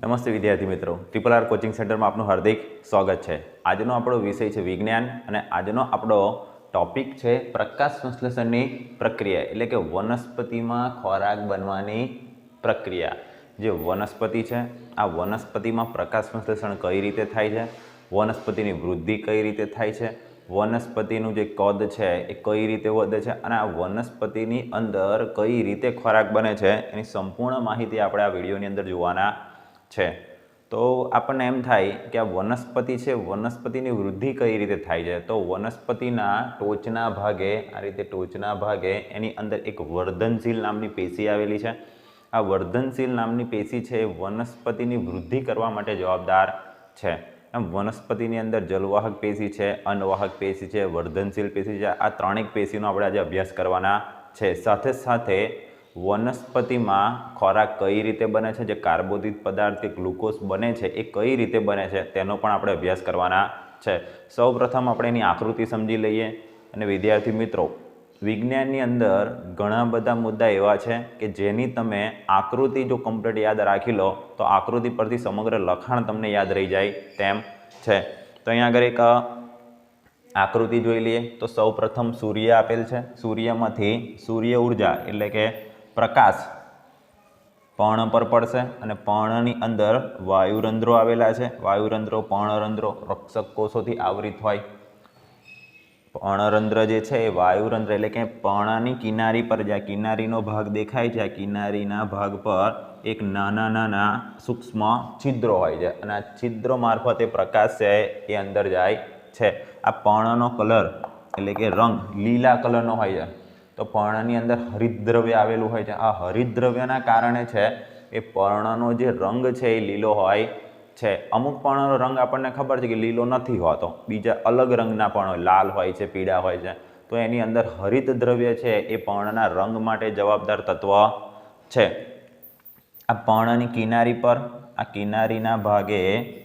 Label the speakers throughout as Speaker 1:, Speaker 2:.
Speaker 1: નમસ્તે વિદ્યાર્થી મિત્રો. ટ્રિપલ આર કોચિંગ સેન્ટરમાં આપનું હાર્દિક સ્વાગત છે. આજનો આપણો વિષય છે વિજ્ઞાન અને આજનો આપણો ટોપિક છે પ્રકાશ સંશ્લેષણની પ્રક્રિયા, એટલે કે વનસ્પતિમાં ખોરાક બનવાની પ્રક્રિયા. જે વનસ્પતિ છે, આ વનસ્પતિમાં પ્રકાશ સંશ્લેષણ કઈ રીતે થાય છે? વનસ્પતિની વૃદ્ધિ કઈ રીતે થાય છે? વનસ્પતિનું જે કદ છે, એ કઈ રીતે વધે છે? અને આ વનસ્પતિની અંદર કઈ રીતે ખોરાક બને છે? એની સંપૂર્ણ માહિતી આપણે આ વિડીયોની અંદર જોવાના છે. તો આપણને એમ થાય કે આ વનસ્પતિ છે, વનસ્પતિની વૃદ્ધિ કઈ રીતે થાય છે? તો વનસ્પતિના ટોચના ભાગે, આ રીતે ટોચના ભાગે એની અંદર એક વર્ધનશીલ નામની પેશી આવેલી છે. આ વર્ધનશીલ નામની પેશી છે વનસ્પતિની વૃદ્ધિ કરવા માટે જવાબદાર છે. એમ વનસ્પતિની અંદર જલવાહક પેશી છે અનવાહક પેશી છે, વર્ધનશીલ પેશી છે. આ ત્રણેક પેશીનો આપણે આજે અભ્યાસ કરવાના છે. સાથે સાથે વનસ્પતિમાં ખોરાક કઈ રીતે બને છે, જે કાર્બોદિત પદાર્થ કે ગ્લુકોઝ બને છે, એ કઈ રીતે બને છે, તેનો પણ આપણે અભ્યાસ કરવાના છે. સૌપ્રથમ આપણે એની આકૃતિ સમજી લઈએ. અને વિદ્યાર્થી મિત્રો, વિજ્ઞાનની અંદર ઘણા બધા મુદ્દા એવા છે કે જેની તમે આકૃતિ જો કમ્પ્લીટ યાદ રાખી લો, તો આકૃતિ પરથી સમગ્ર લખાણ તમને યાદ રહી જાય તેમ છે. તો અહીંયા આગળ એક આકૃતિ જોઈ લઈએ. તો સૌ સૂર્ય આપેલ છે. સૂર્યમાંથી સૂર્ય ઊર્જા એટલે કે પ્રકાશ પર્ણ પર પડશે અને પર્ણની અંદર વાયુરંધ્રો આવેલા છે. વાયુરંધ્રો, પર્ણરંધ્રો રક્ષક કોષોથી આવૃત હોય. પર્ણરંધ્ર જે છે એ વાયુરંધ્ર એટલે કે પર્ણની કિનારી પર જ્યાં કિનારીનો ભાગ દેખાય છે, આ કિનારીના ભાગ પર એક નાના નાના સૂક્ષ્મ છિદ્રો હોય છે. અને આ છિદ્રો મારફતે પ્રકાશ છે એ અંદર જાય છે. આ પર્ણનો કલર એટલે કે રંગ લીલા કલરનો હોય છે. તો પર્ણની અંદર હરિદ્રવ્ય આવેલું હોય છે. આ હરિદ્રવ્યના કારણે છે, એ પર્ણનો જે રંગ છે એ લીલો હોય છે. અમુક પર્ણનો રંગ આપણને ખબર છે કે લીલો નથી હોતો. બીજા અલગ રંગના પર્ણ લાલ હોય છે, પીળા હોય છે. તો એની અંદર હરિત દ્રવ્ય છે, એ પર્ણના રંગ માટે જવાબદાર તત્વ છે. આ પર્ણની કિનારી પર, આ કિનારીના ભાગે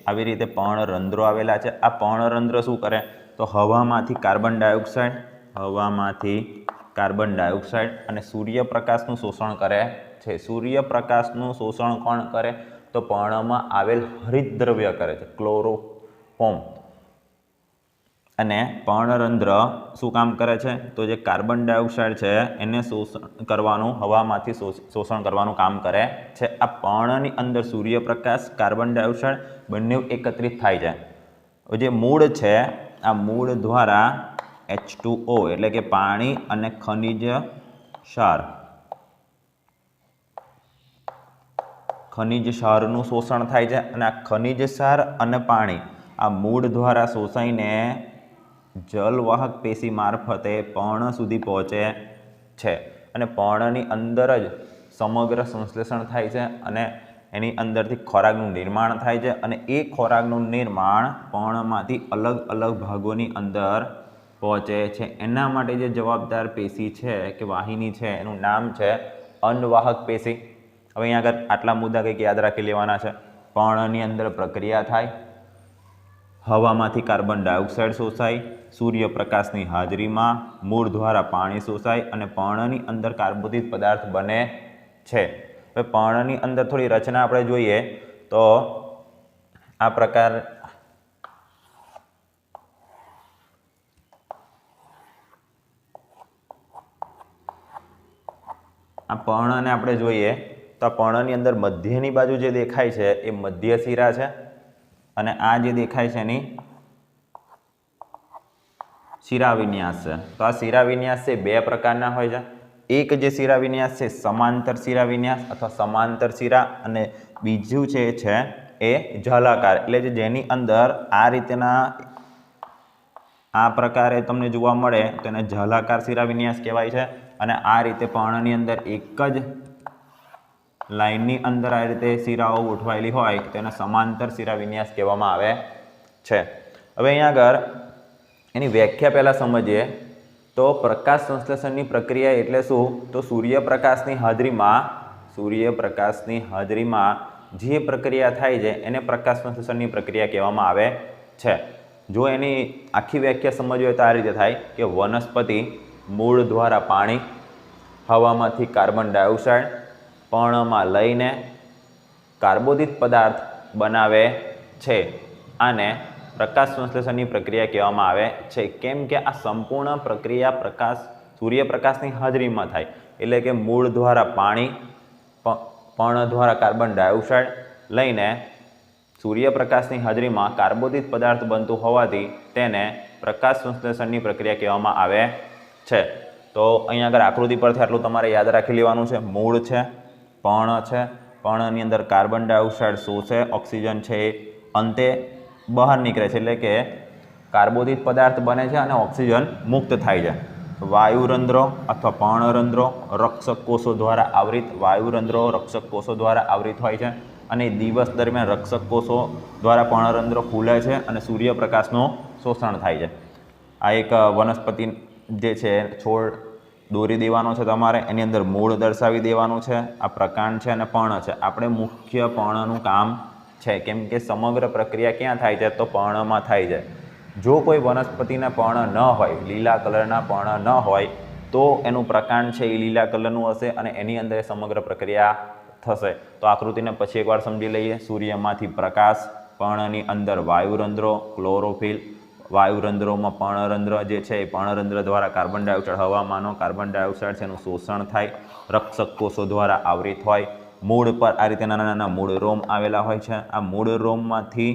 Speaker 1: આવી રીતે પર્ણરંધ્રો આવેલા છે. આ પર્ણરંધ્ર શું કરે? તો હવામાંથી કાર્બન ડાયોક્સાઇડ, હવામાંથી કાર્બન ડાયોક્સાઇડ અને સૂર્યપ્રકાશનું શોષણ કરે છે. સૂર્યપ્રકાશનું શોષણ કોણ કરે? તો પર્ણમાં આવેલ હરિતદ્રવ્ય કરે છે ક્લોરોફોમ અને પર્ણરંધ્ર શું કામ કરે છે? તો જે કાર્બન ડાયોક્સાઇડ છે, એને શોષણ કરવાનું, હવામાંથી શોષણ કરવાનું કામ કરે છે. આ પર્ણની અંદર સૂર્યપ્રકાશ, કાર્બન ડાયોક્સાઇડ બંને એકત્રિત થાય છે. જે મૂળ છે, આ મૂળ દ્વારા એચ ટુ એટલે કે પાણી અને ખનિજ ક્ષાર. ખનિજ ક્ષારનું શોષણ થાય છે અને આ ખનિજ ક્ષાર અને પાણી આ મૂળ દ્વારા શોષાઈને જલવાહક પેશી મારફતે પર્ણ સુધી પહોંચે છે અને પર્ણની અંદર જ સમગ્ર સંશ્લેષણ થાય છે અને એની અંદરથી ખોરાકનું નિર્માણ થાય છે અને એ ખોરાકનું નિર્માણ પર્ણમાંથી અલગ અલગ ભાગોની અંદર પહોંચે છે. એના માટે જે જવાબદાર પેશી છે કે વાહિની છે, એનું નામ છે અન્નવાહક પેશી. હવે અહીંયા આગળ આટલા મુદ્દા કંઈક યાદ રાખી લેવાના છે. પર્ણની અંદર પ્રક્રિયા થાય. હવામાંથી કાર્બન ડાયોક્સાઇડ શોષાય. સૂર્યપ્રકાશની હાજરીમાં મૂળ દ્વારા પાણી શોષાય અને પર્ણની અંદર કાર્બોદિત પદાર્થ બને છે. હવે પર્ણની અંદર થોડી રચના આપણે જોઈએ તો આ પ્રકાર આ પર્ણને આપણે જોઈએ તો પર્ણની અંદર મધ્યની બાજુ જે દેખાય છે એ મધ્ય શિરા છે અને આ જે દેખાય છે એની શિરાવિન્યાસ છે. તો આ શિરાવિન્યાસ છે બે પ્રકારના હોય છે. એક જે શિરાવિન્યાસ છે સમાંતર શિરાવિન્યાસ અથવા સમાંતર શિરા અને બીજું છે છે એ જલાકાર. એટલે જે જેની અંદર આ રીતના આ પ્રકારે તમને જોવા મળે તો એને જલાકાર શિરાવિન્યાસ કહેવાય છે. અને આ રીતે પર્ણની અંદર એક જ લાઇનની અંદર આ રીતે શિરાઓ ગોઠવાયેલી હોય, તેને સમાંતર શિરા વિન્યાસ કહેવામાં આવે છે. હવે અહીંયા આગળ એની વ્યાખ્યા પહેલાં સમજીએ, તો પ્રકાશ સંશ્લેષણની પ્રક્રિયા એટલે શું? તો સૂર્યપ્રકાશની હાજરીમાં સૂર્યપ્રકાશની હાજરીમાં જે પ્રક્રિયા થાય છે, એને પ્રકાશ સંશ્લેષણની પ્રક્રિયા કહેવામાં આવે છે. જો એની આખી વ્યાખ્યા સમજવી હોય તો આ રીતે થાય કે વનસ્પતિ મૂળ દ્વારા પાણી, હવામાંથી કાર્બન ડાયોક્સાઇડ, પર્ણમાં લઈને કાર્બોદિત પદાર્થ બનાવે છે આને પ્રકાશ સંશ્લેષણની પ્રક્રિયા કહેવામાં આવે છે. કેમ કે આ સંપૂર્ણ પ્રક્રિયા પ્રકાશ, સૂર્યપ્રકાશની હાજરીમાં થાય, એટલે કે મૂળ દ્વારા પાણી પર્ણ દ્વારા કાર્બન ડાયોક્સાઇડ લઈને સૂર્યપ્રકાશની હાજરીમાં કાર્બોદિત પદાર્થ બનતું હોવાથી તેને પ્રકાશ સંશ્લેષણની પ્રક્રિયા કહેવામાં આવે છે. તો અહીંયા આગળ આકૃતિ પરથી આટલું તમારે યાદ રાખી લેવાનું છે. મૂળ છે, પર્ણ છે પણની અંદર કાર્બન ડાયોક્સાઇડ શોષે ઓક્સિજન છે એ અંતે બહાર નીકળે છે. એટલે કે કાર્બોદિત પદાર્થ બને છે અને ઓક્સિજન મુક્ત થાય છે. વાયુરંધ્રો અથવા પર્ણરંધ્રો રક્ષક કોષો દ્વારા આવૃત વાયુરંધ્રો રક્ષક કોષો દ્વારા આવૃત હોય છે અને દિવસ દરમિયાન રક્ષક કોષો દ્વારા પર્ણરંધ્રો ખુલે છે અને સૂર્યપ્રકાશનું શોષણ થાય છે. આ એક વનસ્પતિ જે છે, છોડ દોરી દેવાનો છે તમારે, એની અંદર મૂળ દર્શાવી દેવાનું છે, આ પ્રકાંડ છે અને પર્ણ છે. આપણે મુખ્ય પર્ણનું કામ છે, કેમ કે સમગ્ર પ્રક્રિયા ક્યાં થાય છે, તો પર્ણમાં થાય છે. જો કોઈ વનસ્પતિના પર્ણ ન હોય, લીલા કલરના પર્ણ ન હોય, તો એનું પ્રકાંડ છે એ લીલા કલરનું હશે અને એની અંદર સમગ્ર પ્રક્રિયા થશે. તો આકૃતિને પછી એકવાર સમજી લઈએ. સૂર્યમાંથી પ્રકાશ, પર્ણની અંદર વાયુરંધ્રો, ક્લોરોફિલ વાયુરંધ્રોમાં પર્ણરંધ્ર જે છે એ પર્ણરંધ્ર દ્વારા કાર્બન ડાયોક્સાઇડ હવામાનો કાર્બન ડાયોક્સાઇડ છે એનું શોષણ થાય, રક્ષક કોષો દ્વારા આવરિત હોય મૂળ પર આ રીતે નાના નાના મૂળ રોમ આવેલા હોય છે. આ મૂળ રોમમાંથી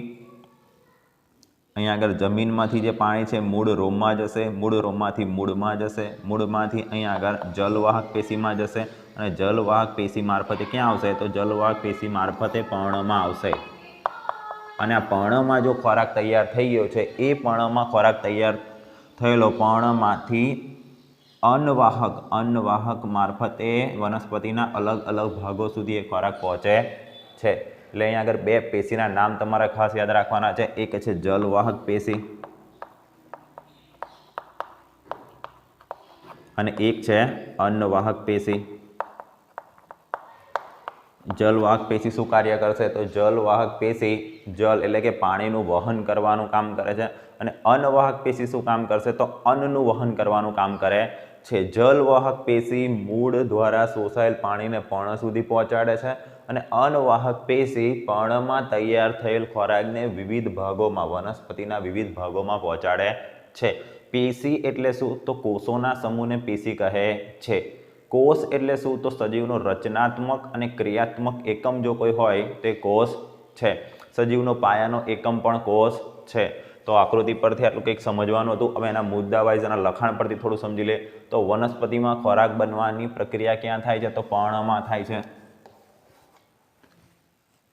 Speaker 1: અહીંયા આગળ જમીનમાંથી જે પાણી છે મૂળ રોમમાં જશે, મૂળ રોમમાંથી મૂળમાં જશે, મૂળમાંથી અહીંયા આગળ જલવાહક પેશીમાં જશે અને જલવાહક પેશી મારફતે ક્યાં આવશે? તો જલવાહક પેશી મારફતે પર્ણમાં આવશે. અને આ પર્ણમાં જો ખોરાક તૈયાર થઈ ગયો છે, એ પર્ણમાં ખોરાક તૈયાર થયેલો પર્ણમાંથી અન્નવાહક અન્નવાહક મારફતે વનસ્પતિના અલગ અલગ ભાગો સુધી એ ખોરાક પહોંચે છે. એટલે અહીંયા આગળ બે પેશીના નામ તમારે ખાસ યાદ રાખવાના છે. એક છે જલવાહક પેશી અને એક છે અન્નવાહક પેશી. જલવાહક પેશી શું કાર્ય કરશે? તો જલવાહક પેશી જલ એટલે કે પાણીનું વહન કરવાનું કામ કરે છે. અને અન્નવાહક પેશી શું કામ કરશે? તો અન્નનું વહન કરવાનું કામ કરે છે. જલવાહક પેશી મૂળ દ્વારા શોષાયેલ પાણીને પર્ણ સુધી પહોંચાડે છે અને અન્નવાહક પેશી પર્ણમાં તૈયાર થયેલ ખોરાકને વિવિધ ભાગોમાં, વનસ્પતિના વિવિધ ભાગોમાં પહોંચાડે છે. પેશી એટલે શું? તો કોષોના સમૂહને પેશી કહે છે. કોષ એટલે શું? તો સજીવનો રચનાત્મક અને ક્રિયાત્મક એકમ જો કોઈ હોય, તે કોષ છે. સજીવનો પાયાનો એકમ પણ કોષ છે. તો આકૃતિ પરથી આટલું કંઈક સમજવાનું હતું. હવે એના મુદ્દા વાઇઝ એના લખાણ પરથી થોડું સમજી લે. તો વનસ્પતિમાં ખોરાક બનવાની પ્રક્રિયા ક્યાં થાય છે? તો પર્ણમાં થાય છે.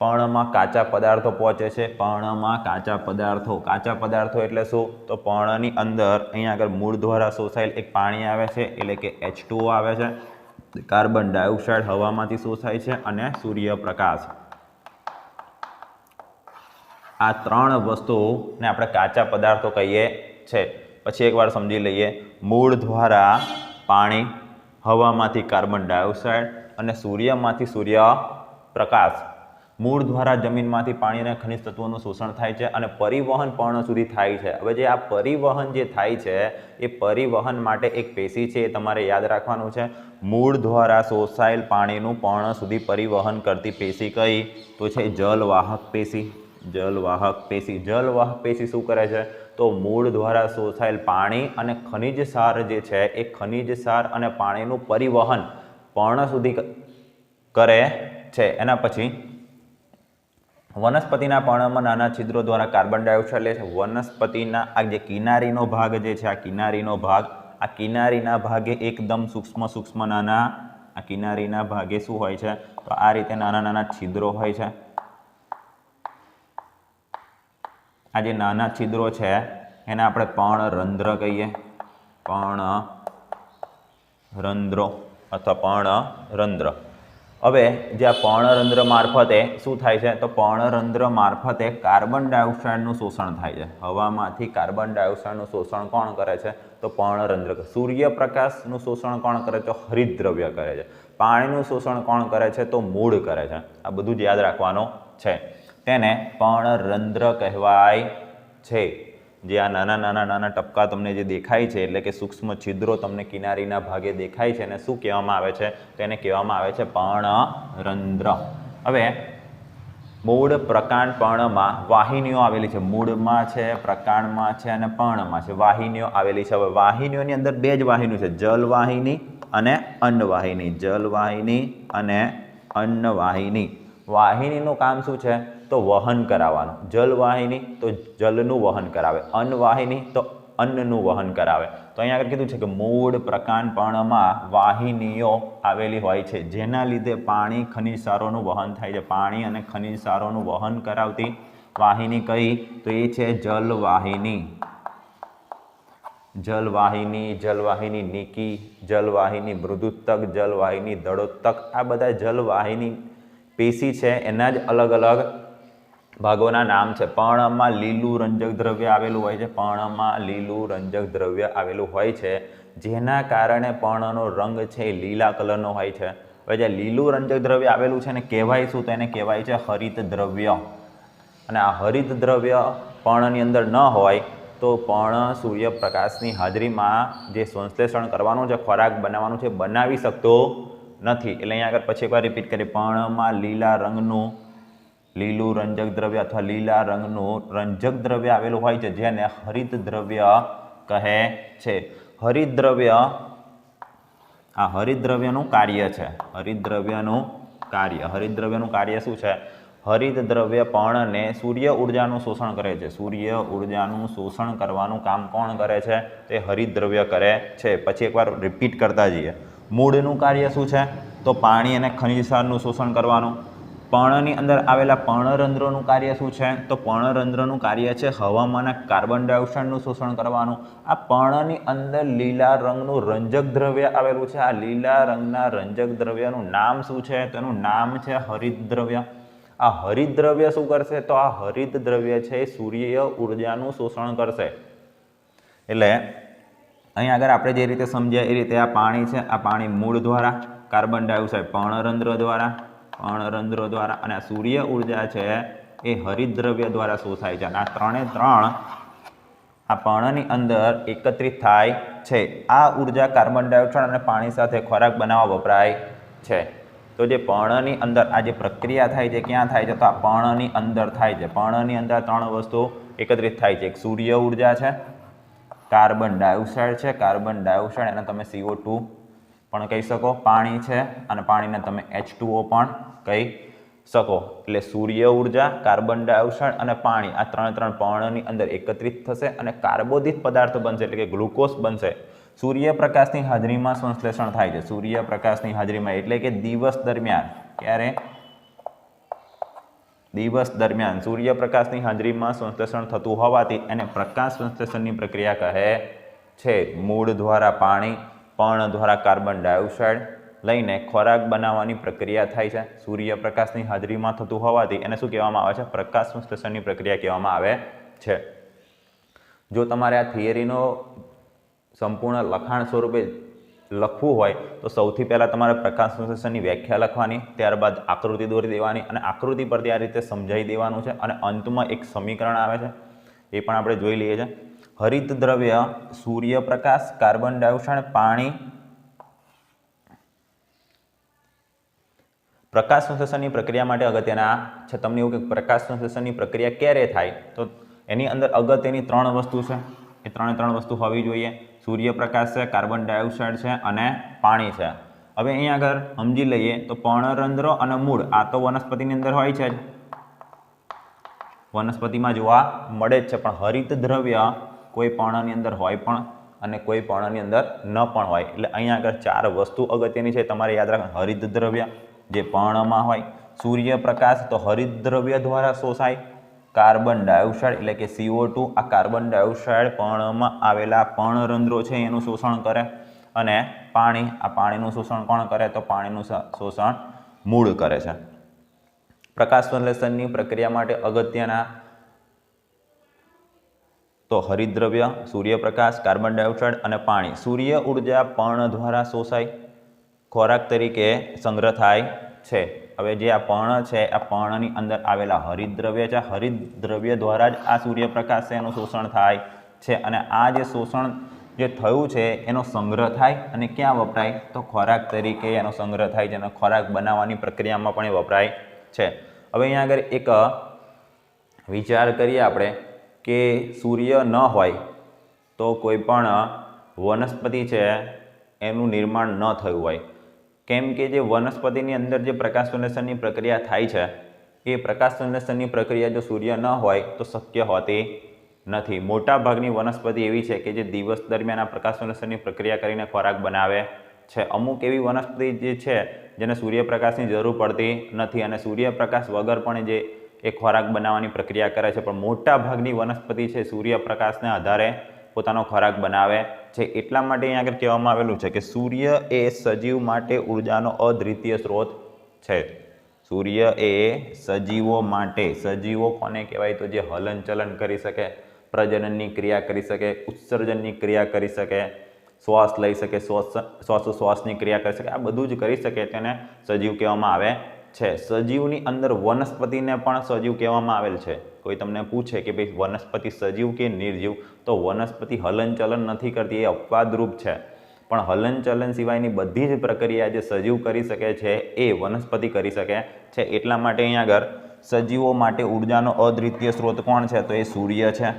Speaker 1: પર્ણમાં કાચા પદાર્થો પહોંચે છે. પર્ણમાં કાચા પદાર્થો. કાચા પદાર્થો એટલે શું? તો પર્ણની અંદર અહીંયા આગળ મૂળ દ્વારા શોષાયેલ એક પાણી આવે છે, એટલે કે એચ આવે છે. કાર્બન ડાયોક્સાઇડ હવામાંથી શોષાય છે અને સૂર્યપ્રકાશ. આ ત્રણ વસ્તુને આપણે કાચા પદાર્થો કહીએ છે. પછી એકવાર સમજી લઈએ. મૂળ દ્વારા પાણી હવામાંથી કાર્બન ડાયોક્સાઇડ અને સૂર્યમાંથી સૂર્યપ્રકાશ. મૂળ દ્વારા જમીનમાંથી પાણી અને ખનિજ તત્વોનું શોષણ થાય છે અને પરિવહન પર્ણ સુધી થાય છે. હવે જે આ પરિવહન જે થાય છે, એ પરિવહન માટે એક પેશી છે એ તમારે યાદ રાખવાનું છે. મૂળ દ્વારા શોષાયેલ પાણીનું પર્ણ સુધી પરિવહન કરતી પેશી કઈ? તો છે જલવાહક પેશી. જલવાહક પેશી. જલવાહક પેશી શું કરે છે? તો મૂળ દ્વારા શોષાયેલ પાણી અને ખનિજ સાર જે છે, એ ખનિજ સાર અને પાણીનું પરિવહન પર્ણ સુધી કરે છે. એના પછી વનસ્પતિના પર્ણમાં નાના છિદ્રો દ્વારા કાર્બન ડાયોક્સાઇડ લે છે. વનસ્પતિના આ જે કિનારીનો ભાગ જે છે, આ કિનારીનો ભાગ, આ કિનારીના ભાગે એકદમ સૂક્ષ્મ સૂક્ષ્મ નાના, આ કિનારીના ભાગે શું હોય છે? તો આ રીતે નાના નાના છિદ્રો હોય છે. આ જે નાના છિદ્રો છે, એને આપણે પણ રંધ્ર કહીએ. પણ રંધ્રો અથવા પર્ણરંધ્ર હવે જે આ પર્ણરંધ્ર મારફતે શું થાય છે? તો પર્ણરંધ્ર મારફતે કાર્બન ડાયોક્સાઇડનું શોષણ થાય છે. હવામાંથી કાર્બન ડાયોક્સાઇડનું શોષણ કોણ કરે છે? તો પર્ણરંધ્ર સૂર્યપ્રકાશનું શોષણ કોણ કરે? છે હરિદ્રવ્ય કરે છે. પાણીનું શોષણ કોણ કરે છે? તો મૂળ કરે છે. આ બધું જ યાદ રાખવાનું છે. તેને પર્ણરંધ્ર કહેવાય છે. જે આ નાના નાના નાના ટપકા તમને જે દેખાય છે, એટલે કે સૂક્ષ્મ છિદ્રો તમને કિનારીના ભાગે દેખાય છે અને શું કહેવામાં આવે છે? તો એને કહેવામાં આવે છે પર્ણરંધ્ર. હવે, મૂળ પ્રકાંડ પર્ણમાં વાહિનીઓ આવેલી છે. મૂળમાં છે પ્રકાંડમાં છે અને પર્ણમાં છે. વાહિનીઓ આવેલી છે. હવે વાહિનીઓની અંદર બે જ વાહિનીઓ છે. જલવાહિની અને અન્નવાહિની. જલવાહિની અને અન્નવાહિની. વાહિનીનું કામ શું છે? તો વહન કરાવવાનું. જલવાહિની તો જલનું વહન કરાવે. અન્નવાહિની તો અન્નનું વહન કરાવે. તો અહીંયા આગળ કીધું છે કે મૂળ પ્રકાંડપણમાં વાહિનીઓ આવેલી હોય છે. જેના લીધે પાણી ખનિજ સારોનું વહન થાય છે. પાણી અને ખનિજ સારોનું વહન કરાવતી વાહિની કઈ? તો એ છે જલવાહિની. જલવાહિની જલવાહિની નિકી, જલવાહિની મૃદુત્તક, જલવાહિની દળોત્તક આ બધા જલવાહિની પેશી છે. એના જ અલગ અલગ ભાગોના નામ છે. પર્ણમાં લીલું રંજક દ્રવ્ય આવેલું હોય છે. પર્ણમાં લીલું રંજક દ્રવ્ય આવેલું હોય છે. જેના કારણે પર્ણનો રંગ છે એ લીલા કલરનો હોય છે. હવે જે લીલું રંજક દ્રવ્ય આવેલું છે ને કહેવાય શું? તો એને કહેવાય છે હરિત દ્રવ્ય. અને આ હરિત દ્રવ્ય પર્ણની અંદર ન હોય તો પર્ણ સૂર્યપ્રકાશની હાજરીમાં જે સંશ્લેષણ કરવાનું છે, ખોરાક બનાવવાનું છે બનાવી શકતો નથી. એટલે અહીંયા આગળ પછી એકવાર રિપીટ કરીએ. પર્ણમાં લીલા રંગનું લીલું રંજક દ્રવ્ય અથવા લીલા રંગનું રંજક દ્રવ્ય આવેલું હોય છે, જેને હરિત દ્રવ્ય કહે છે. હરિત દ્રવ્ય, આ હરિત દ્રવ્યનું કાર્ય છે. હરિત દ્રવ્યનું કાર્ય. હરિત દ્રવ્યનું કાર્ય શું છે? હરિત દ્રવ્ય પર્ણને સૂર્ય ઉર્જાનું શોષણ કરે છે. સૂર્ય ઉર્જાનું શોષણ કરવાનું કામ કોણ કરે છે? તે હરિત દ્રવ્ય કરે છે. પછી એકવાર રિપીટ કરતા જઈએ. મૂળનું કાર્ય શું છે? તો પાણી અને ખનિજ સારનું શોષણ કરવાનું. પર્ણની અંદર આવેલા પર્ણરંધ્રોનું કાર્ય શું છે? તો પર્ણરંધ્રનું કાર્ય છે હવામાંના કાર્બન ડાયોક્સાઇડનું શોષણ કરવાનું. આ પર્ણની અંદર લીલા રંગનું રંજક દ્રવ્ય આવેલું છે. આ લીલા રંગના રંજક દ્રવ્યનું નામ શું છે? તેનું નામ છે હરિત દ્રવ્ય. આ હરિત દ્રવ્ય શું કરશે? તો આ હરિત દ્રવ્ય છે સૂર્ય ઉર્જાનું શોષણ કરશે. એટલે અહીં આગળ આપણે જે રીતે સમજ્યા એ રીતે આ પાણી છે. આ પાણી મૂળ દ્વારા કાર્બન ડાયોક્સાઇડ, પર્ણરંધ્ર દ્વારા પર્ણરંધ્રો દ્વારા અને સૂર્ય ઊર્જા છે એ હરિદ્રવ્ય દ્વારા શોષાય છે. અને આ ત્રણે ત્રણ આ પર્ણની અંદર એકત્રિત થાય છે. આ ઊર્જા કાર્બન ડાયોક્સાઇડ અને પાણી સાથે ખોરાક બનાવવા વપરાય છે. તો જે પર્ણની અંદર આ જે પ્રક્રિયા થાય છે, ક્યાં થાય છે? તો આ પર્ણની અંદર થાય છે. પર્ણની અંદર ત્રણ વસ્તુ એકત્રિત થાય છે. એક સૂર્ય ઊર્જા છે, કાર્બન ડાયોક્સાઇડ છે. કાર્બન ડાયોક્સાઇડ એને તમે સીઓ પણ કહી શકો. પાણી છે અને પાણીને તમે એચ પણ કહી શકો. એટલે સૂર્ય ઊર્જા, કાર્બન ડાયોક્સાઇડ અને પાણી, આ ત્રણ ત્રણ પર્ણની અંદર એકત્રિત થશે અને કાર્બોદિત પદાર્થ બનશે, એટલે કે ગ્લુકોઝ બનશે. સૂર્યપ્રકાશની હાજરીમાં સંશ્લેષણ થાય છે. સૂર્યપ્રકાશની હાજરીમાં એટલે કે દિવસ દરમિયાન. ક્યારે? દિવસ દરમિયાન. સૂર્યપ્રકાશની હાજરીમાં સંશ્લેષણ થતું હોવાથી એને પ્રકાશ સંશ્લેષણની પ્રક્રિયા કહે છે. મૂળ દ્વારા પાણી, પર્ણ દ્વારા કાર્બન ડાયોક્સાઇડ લઈને ખોરાક બનાવવાની પ્રક્રિયા થાય છે. સૂર્યપ્રકાશની હાજરીમાં થતું હોવાથી એને શું કહેવામાં આવે છે? પ્રકાશ સંશ્લેષણની પ્રક્રિયા કહેવામાં આવે છે. જો તમારે આ થિયરીનો સંપૂર્ણ લખાણ સ્વરૂપે લખવું હોય, તો સૌથી પહેલાં તમારે પ્રકાશ સંશ્લેષણની વ્યાખ્યા લખવાની, ત્યારબાદ આકૃતિ દોરી દેવાની અને આકૃતિ પરથી આ રીતે સમજાવી દેવાનું છે અને અંતમાં એક સમીકરણ આવે છે. એ પણ આપણે જોઈ લઈએ છીએ. હરિત દ્રવ્ય સૂર્યપ્રકાશ, કાર્બન ડાયોક્સાઇડ, પાણી પ્રકાશ સંશ્લેષણની પ્રક્રિયા માટે અગત્યના છે. તમને એવું કે પ્રકાશ સંશ્લેષણની પ્રક્રિયા ક્યારે થાય? તો એની અંદર અગત્યની ત્રણ વસ્તુ છે. એ ત્રણે ત્રણ વસ્તુ હોવી જોઈએ. સૂર્યપ્રકાશ છે, કાર્બન ડાયોક્સાઇડ છે અને પાણી છે. હવે અહીંયા આગળ સમજી લઈએ તો પર્ણરંધ્રો અને મૂળ આ તો વનસ્પતિની અંદર હોય છે જ. વનસ્પતિમાં જોવા મળે જ છે, પણ હરિત દ્રવ્ય કોઈ પર્ણની અંદર હોય પણ અને કોઈ પર્ણની અંદર ન પણ હોય. એટલે અહીંયા આગળ ચાર વસ્તુ અગત્યની છે. તમારે યાદ રાખવાનું. હરિત દ્રવ્ય જે પર્ણમાં હોય, સૂર્યપ્રકાશ તો હરિદ્રવ્ય દ્વારા શોષાય. કાર્બન ડાયોક્સાઇડ એટલે કે સીઓ ટુ આ કાર્બન ડાયોક્સાઇડ પર્ણમાં આવેલા પર્ણરંધ્રો છે, એનું શોષણ કરે. અને પાણી, આ પાણીનું શોષણ કોણ કરે? તો પાણીનું શોષણ મૂળ કરે છે. પ્રકાશ સંશ્લેષણની પ્રક્રિયા માટે અગત્યના તો હરિદ્રવ્ય, સૂર્યપ્રકાશ, કાર્બન ડાયોક્સાઇડ અને પાણી. સૂર્ય ઊર્જા પર્ણ દ્વારા શોષાય. ખોરાક તરીકે સંગ્રહ થાય છે. હવે જે આ પર્ણ છે, આ પર્ણની અંદર આવેલા હરિદ્રવ્ય છે. હરિદ્રવ્ય દ્વારા જ આ સૂર્યપ્રકાશ છે, એનું શોષણ થાય છે અને આ જે શોષણ જે થયું છે, એનો સંગ્રહ થાય અને ક્યાં વપરાય? તો ખોરાક તરીકે એનો સંગ્રહ થાય છે અને ખોરાક બનાવવાની પ્રક્રિયામાં પણ એ વપરાય છે. હવે અહીંયા આગળ એક વિચાર કરીએ આપણે કે સૂર્ય ન હોય તો કોઈ પણ વનસ્પતિ છે, એનું નિર્માણ ન થયું હોય. કેમ કે જે વનસ્પતિની અંદર જે પ્રકાશ સંશ્લેષણની પ્રક્રિયા થાય છે, એ પ્રકાશ સંશ્લેષણની પ્રક્રિયા જો સૂર્ય ન હોય તો શક્ય હોતી નથી. મોટા ભાગની વનસ્પતિ એવી છે કે જે દિવસ દરમિયાન આ પ્રકાશ સંશ્લેષણની પ્રક્રિયા કરીને ખોરાક બનાવે છે. અમુક એવી વનસ્પતિ જે છે, જેને સૂર્યપ્રકાશની જરૂર પડતી નથી અને સૂર્યપ્રકાશ વગર પણ જે એ ખોરાક બનાવવાની પ્રક્રિયા કરે છે. પણ મોટા ભાગની વનસ્પતિ છે, સૂર્યપ્રકાશને આધારે પોતાનો ખોરાક બનાવે છે, એટલા માટે અહીંયા આગળ કહેવામાં આવેલું છે કે સૂર્ય એ સજીવ માટે ઉર્જાનો અદ્વિતીય સ્ત્રોત છે. સૂર્ય એ સજીવો માટે, સજીવો કોને કહેવાય? તો જે હલનચલન કરી શકે, પ્રજનનની ક્રિયા કરી શકે, ઉત્સર્જનની ક્રિયા કરી શકે, શ્વાસ લઈ શકે, શ્વાસ, શ્વાસોશ્વાસની ક્રિયા કરી શકે, આ બધું જ કરી શકે, તેને સજીવ કહેવામાં આવે છે. સજીવની અંદર વનસ્પતિને પણ સજીવ કહેવામાં આવેલ છે. કોઈ તમને પૂછે કે ભાઈ વનસ્પતિ સજીવ કે નિર્જીવ, તો વનસ્પતિ હલનચલન નથી કરતી, એ અપવાદરૂપ છે. પણ હલનચલન સિવાયની બધી જ પ્રક્રિયા જે સજીવ કરી શકે છે, એ વનસ્પતિ કરી શકે છે. એટલા માટે અહીંયા આગળ, સજીવો માટે ઉર્જાનો અદ્વિતીય સ્ત્રોત કોણ છે? તો એ સૂર્ય છે.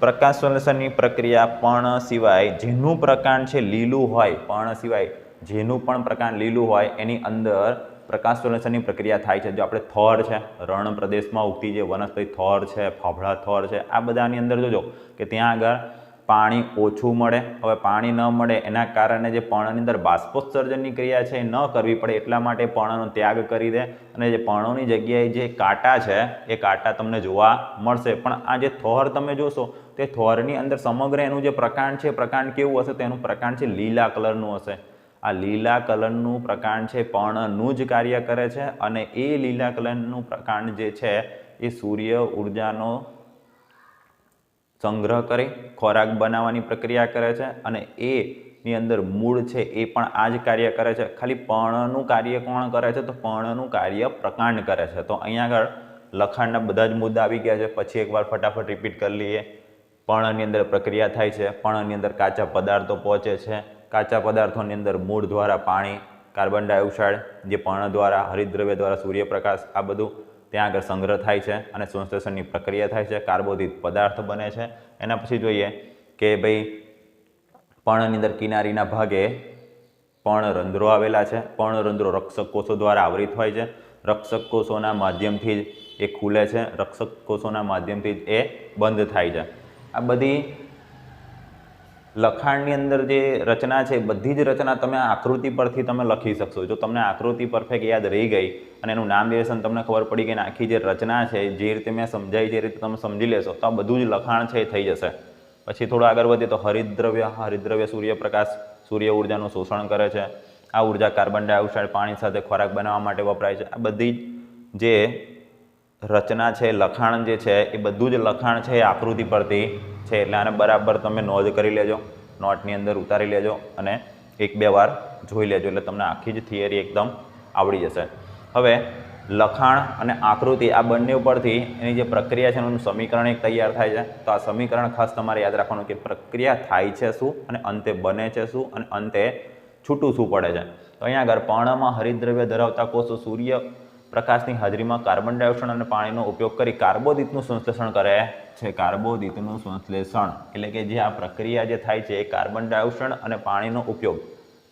Speaker 1: પ્રકાશ સંશ્લેષણની પ્રક્રિયા પણ સિવાય જેનું પ્રકાંડ છે લીલું હોય પણ સિવાય જેનું પણ પ્રકાંડ લીલું હોય, એની અંદર પ્રકાશ સંશ્લેષણની પ્રક્રિયા થાય છે. જો આપણે થોર છે, રણ પ્રદેશમાં ઉગતી જે વનસ્પતિ થોર છે, ફાફડા થોર છે, આ બધાની અંદર જોજો કે ત્યાં આગળ પાણી ઓછું મળે. હવે પાણી ન મળે એના કારણે જે પર્ણની અંદર બાષ્પોત્સર્જનની ક્રિયા છે એ ન કરવી પડે એટલા માટે પર્ણનો ત્યાગ કરી દે. અને જે પર્ણોની જગ્યાએ જે કાંટા છે, એ કાંટા તમને જોવા મળશે. પણ આ જે થોર તમે જોશો, તે થોરની અંદર સમગ્ર એનું જે પ્રકાંડ છે પ્રકાંડ કેવું હશે? તો એનું પ્રકાંડ છે લીલા કલરનું હશે. આ લીલા કલરનું પ્રકાંડ છે, પર્ણનું જ કાર્ય કરે છે અને એ લીલા કલરનું પ્રકાંડ જે છે, એ સૂર્ય ઉર્જાનો સંગ્રહ કરી, ખોરાક બનાવવાની પ્રક્રિયા કરે છે અને એની અંદર મૂળ છે, એ પણ આ જ કાર્ય કરે છે. ખાલી પર્ણનું કાર્ય કોણ કરે છે? તો પર્ણનું કાર્ય પ્રકાંડ કરે છે. તો અહીંયા આગળ લખાણના બધા જ મુદ્દા આવી ગયા છે. પછી એકવાર ફટાફટ રિપીટ કરી લઈએ. પર્ણની અંદર પ્રક્રિયા થાય છે. પર્ણની અંદર કાચા પદાર્થો પહોંચે છે. કાચા પદાર્થોની અંદર મૂળ દ્વારા પાણી, કાર્બન ડાયોક્સાઇડ, જે પર્ણ દ્વારા, હરિદ્રવ્ય દ્વારા સૂર્યપ્રકાશ, આ બધું ત્યાં આગળ સંગ્રહ થાય છે અને સંશ્લેષણની પ્રક્રિયા થાય છે. કાર્બોદિત પદાર્થ બને છે. એના પછી જોઈએ કે ભાઈ પર્ણની અંદર કિનારીના ભાગે પર્ણરંધ્રો આવેલા છે. પર્ણરંધ્રો રક્ષક કોષો દ્વારા આવરિત હોય છે. રક્ષક કોષોના માધ્યમથી જ એ ખુલે છે. રક્ષક કોષોના માધ્યમથી જ એ બંધ થાય છે. આ બધી લખાણની અંદર જે રચના છે, બધી જ રચના તમે આકૃતિ પરથી તમે લખી શકશો. જો તમને આકૃતિ પરફેક્ટ યાદ રહી ગઈ અને એનું નામ દિવસન તમને ખબર પડી ગઈ આખી જે રચના છે, જે રીતે મેં સમજાવી જે રીતે તમે સમજી લેશો, તો આ બધું જ લખાણ છે એ થઈ જશે. પછી થોડું આગળ વધીએ તો હરિદ્રવ્ય હરિદ્રવ્ય સૂર્યપ્રકાશ, સૂર્ય ઉર્જાનું શોષણ કરે છે. આ ઊર્જા કાર્બન ડાયોક્સાઇડ પાણી સાથે ખોરાક બનાવવા માટે વપરાય છે. આ બધી જે રચના છે, લખાણ જે છે, એ બધું જ લખાણ છે, એ આકૃતિ પરથી છે, એટલે આને બરાબર તમે નોંધ કરી લેજો, નોટની અંદર ઉતારી લેજો અને એક બે વાર જોઈ લેજો, એટલે તમને આખી જ થિયરી એકદમ આવડી જશે. હવે, લખાણ અને આકૃતિ આ બંને ઉપરથી એની જે પ્રક્રિયા છે, એનું સમીકરણ એક તૈયાર થાય છે. તો આ સમીકરણ ખાસ તમારે યાદ રાખવાનું કે પ્રક્રિયા થાય છે શું અને અંતે બને છે શું અને અંતે છૂટું શું પડે છે. તો અહીંયા આગળ, પર્ણમાં હરિદ્રવ્ય ધરાવતા કોષો સૂર્ય પ્રકાશની હાજરીમાં કાર્બન ડાયોક્સાઇડ અને પાણીનો ઉપયોગ કરી કાર્બોદિતનું સંશ્લેષણ કરે છે. કાર્બોદિતનું સંશ્લેષણ એટલે કે જે આ પ્રક્રિયા જે થાય છે એ કાર્બન ડાયોક્સાઇડ અને પાણીનો ઉપયોગ.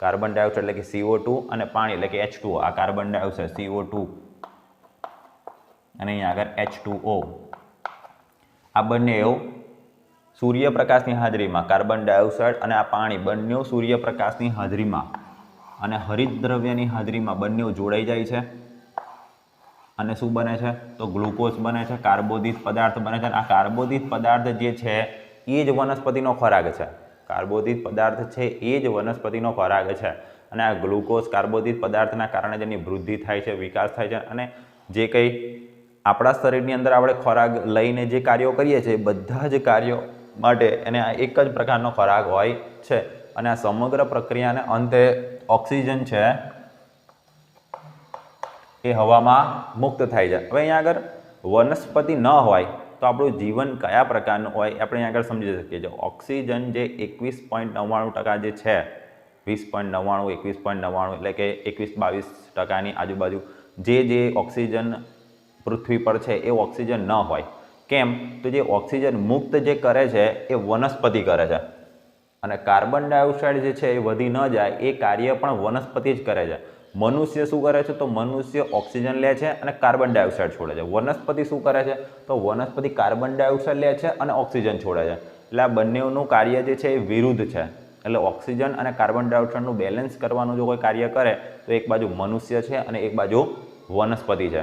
Speaker 1: કાર્બન ડાયોક્સાઇડ એટલે કે સીઓ અને પાણી એટલે કે એચ આ કાર્બન ડાયોક્સાઇડ સીઓ અને અહીંયા આગળ એચ આ બંને એવું સૂર્યપ્રકાશની હાજરીમાં કાર્બન ડાયોક્સાઇડ અને આ પાણી બંને સૂર્યપ્રકાશની હાજરીમાં અને હરિતદ્રવ્યની હાજરીમાં બંને જોડાઈ જાય છે. અને શું બને છે? તો ગ્લુકોઝ બને છે, કાર્બોદિત પદાર્થ બને છે. અને આ કાર્બોદિત પદાર્થ જે છે, એ જ વનસ્પતિનો ખોરાક છે. કાર્બોદિત પદાર્થ છે, એ જ વનસ્પતિનો ખોરાક છે. અને આ ગ્લુકોઝ કાર્બોદિત પદાર્થના કારણે જેની વૃદ્ધિ થાય છે, વિકાસ થાય છે. અને જે કંઈ આપણા શરીરની અંદર આપણે ખોરાક લઈને જે કાર્યો કરીએ છીએ બધા જ કાર્યો માટે એને આ એક જ પ્રકારનો ખોરાક હોય છે. અને આ સમગ્ર પ્રક્રિયાને અંતે ઓક્સિજન છે એ હવામાં મુક્ત થાય છે. હવે અહીંયા આગળ વનસ્પતિ ન હોય તો આપણું જીવન કયા પ્રકારનું હોય આપણે અહીંયા આગળ સમજી શકીએ છીએ. ઓક્સિજન જે એકવીસ પોઈન્ટ નવ્વાણું ટકા જે છે, વીસ પોઈન્ટ નવ્વાણું, એકવીસ પોઈન્ટ નવ્વાણું એટલે કે એકવીસ બાવીસ ટકાની આજુબાજુ જે જે ઓક્સિજન પૃથ્વી પર છે એ ઓક્સિજન ન હોય. કેમ? તો જે ઓક્સિજન મુક્ત જે કરે છે એ વનસ્પતિ કરે છે. અને કાર્બન ડાયોક્સાઇડ જે છે એ વધી ન જાય એ કાર્ય પણ વનસ્પતિ જ કરે છે. મનુષ્ય શું કરે છે? તો મનુષ્ય ઓક્સિજન લે છે અને કાર્બન ડાયોક્સાઇડ છોડે છે. વનસ્પતિ શું કરે છે? તો વનસ્પતિ કાર્બન ડાયોક્સાઇડ લે છે અને ઓક્સિજન છોડે છે. એટલે આ બંનેનું કાર્ય જે છે એ વિરુદ્ધ છે. એટલે ઓક્સિજન અને કાર્બન ડાયોક્સાઇડનું બેલેન્સ કરવાનું જો કોઈ કાર્ય કરે, તો એક બાજુ મનુષ્ય છે અને એક બાજુ વનસ્પતિ છે.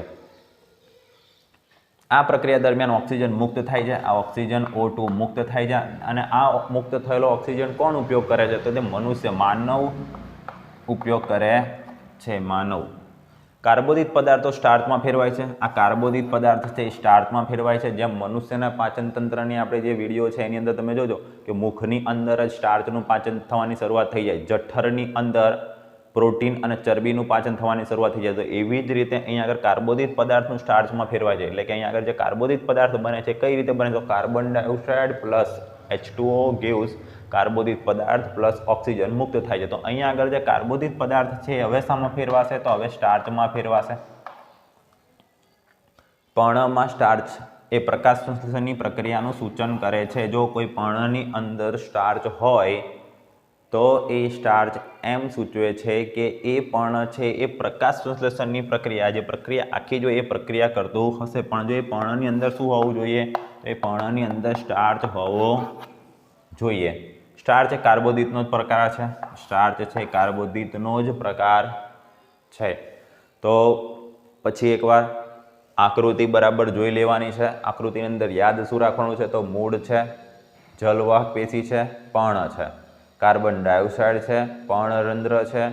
Speaker 1: આ પ્રક્રિયા દરમિયાન ઓક્સિજન મુક્ત થાય છે. આ ઓક્સિજન ઓ ટુ મુક્ત થાય છે અને આ મુક્ત થયેલો ઓક્સિજન કોણ ઉપયોગ કરે છે? તો તે મનુષ્ય માનવ ઉપયોગ કરે છે માનવ. કાર્બોદિત પદાર્થો સ્ટાર્ચમાં ફેરવાય છે. આ કાર્બોદિત પદાર્થ છે એ સ્ટાર્ચમાં ફેરવાય છે. જેમ મનુષ્યના પાચન તંત્રની આપણે જે વીડિયો છે એની અંદર તમે જોજો કે મુખની અંદર જ સ્ટાર્ચનું પાચન થવાની શરૂઆત થઈ જાય. જઠરની અંદર પ્રોટીન અને ચરબીનું પાચન થવાની શરૂઆત થઈ જાય. તો એવી જ રીતે અહીંયા આગળ કાર્બોદિત પદાર્થનું સ્ટાર્ચમાં ફેરવાય છે. એટલે કે અહીંયા આગળ જે કાર્બોદિત પદાર્થ બને છે કઈ રીતે બને? તો carbon dioxide plus H two O gives કાર્બોદિત પદાર્થ પ્લસ ઓક્સિજન મુક્ત થાય છે. તો અહીંયા આગળ જે કાર્બોદિત પદાર્થ છે હવે શામાં ફેરવાશે તો હવે સ્ટાર્ચમાં ફેરવાશે. પર્ણમાં સ્ટાર્ચ એ પ્રકાશ સંશ્લેષણની પ્રક્રિયાનું સૂચન કરે છે. જો કોઈ પર્ણની અંદર સ્ટાર્ચ હોય, તો એ સ્ટાર્ચ એમ સૂચવે છે કે એ પર્ણ છે એ પ્રકાશ સંશ્લેષણની પ્રક્રિયા જે પ્રક્રિયા આખી જો એ પ્રક્રિયા કરતું હશે, પણ જો એ પર્ણની અંદર શું હોવું જોઈએ? એ પર્ણની અંદર સ્ટાર્ચ હોવો જોઈએ. સ્ટાર્ચ એ કાર્બોદિતનો જ પ્રકાર છે. સ્ટાર્ચ છે કાર્બોદિતનો જ પ્રકાર છે. તો પછી એકવાર આકૃતિ બરાબર જોઈ લેવાની છે. આકૃતિની અંદર યાદ શું રાખવાનું છે? તો મૂળ છે જલવાહક પેશી છે, પર્ણ છે. કાર્બન ડાયોક્સાઇડ છે પર્ણરંધ્ર છે,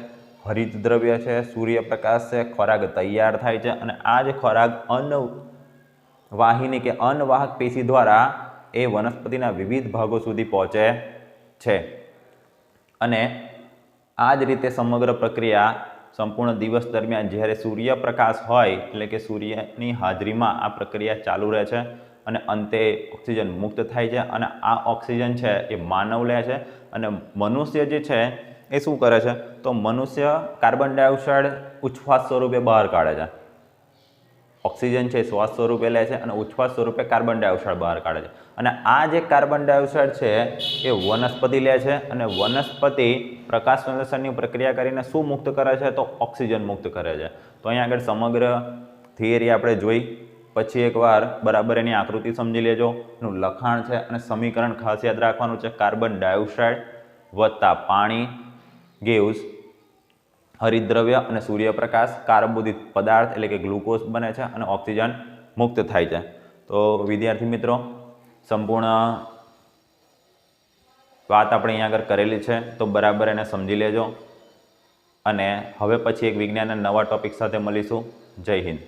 Speaker 1: હરિત દ્રવ્ય છે, સૂર્યપ્રકાશ છે, ખોરાક તૈયાર થાય છે અને આ જ ખોરાક અન્ન વાહિની કે અન્નવાહક પેશી દ્વારા એ વનસ્પતિના વિવિધ ભાગો સુધી પહોંચે છે. અને આ જ રીતે સમગ્ર પ્રક્રિયા સંપૂર્ણ દિવસ દરમિયાન જ્યારે સૂર્યપ્રકાશ હોય, એટલે કે સૂર્યની હાજરીમાં આ પ્રક્રિયા ચાલુ રહે છે અને અંતે ઓક્સિજન મુક્ત થાય છે અને આ ઓક્સિજન છે એ માનવ લે છે અને મનુષ્ય જે છે એ શું કરે છે? તો મનુષ્ય કાર્બન ડાયોક્સાઇડ ઉચ્છ્વાસ સ્વરૂપે બહાર કાઢે છે. ઓક્સિજન છે શ્વાસ સ્વરૂપે લે છે અને ઉચ્છ્વાસ સ્વરૂપે કાર્બન ડાયોક્સાઇડ બહાર કાઢે છે. અને આ જે કાર્બન ડાયોક્સાઇડ છે, એ વનસ્પતિ લે છે અને વનસ્પતિ પ્રકાશ સંશ્લેષણની પ્રક્રિયા કરીને શું મુક્ત કરે છે? તો ઓક્સિજન મુક્ત કરે છે. તો અહીંયા આગળ સમગ્ર થિયરી આપણે જોઈ. પછી એકવાર બરાબર એની આકૃતિ સમજી લેજો. એનું લખાણ છે અને સમીકરણ ખાસ યાદ રાખવાનું છે. કાર્બન ડાયોક્સાઇડ વત્તા પાણી ગેવ્સ હરિદ્રવ્ય અને સૂર્યપ્રકાશ કાર્બોદિત પદાર્થ એટલે કે ગ્લુકોઝ બને છે અને ઓક્સિજન મુક્ત થાય છે. તો વિદ્યાર્થી મિત્રો, સંપૂર્ણ વાત આપણે અહીંયા આગળ કરેલી છે, તો બરાબર એને સમજી લેજો. અને હવે પછી એક વિજ્ઞાનના નવા ટોપિક સાથે મળીશું. જય હિન્દ.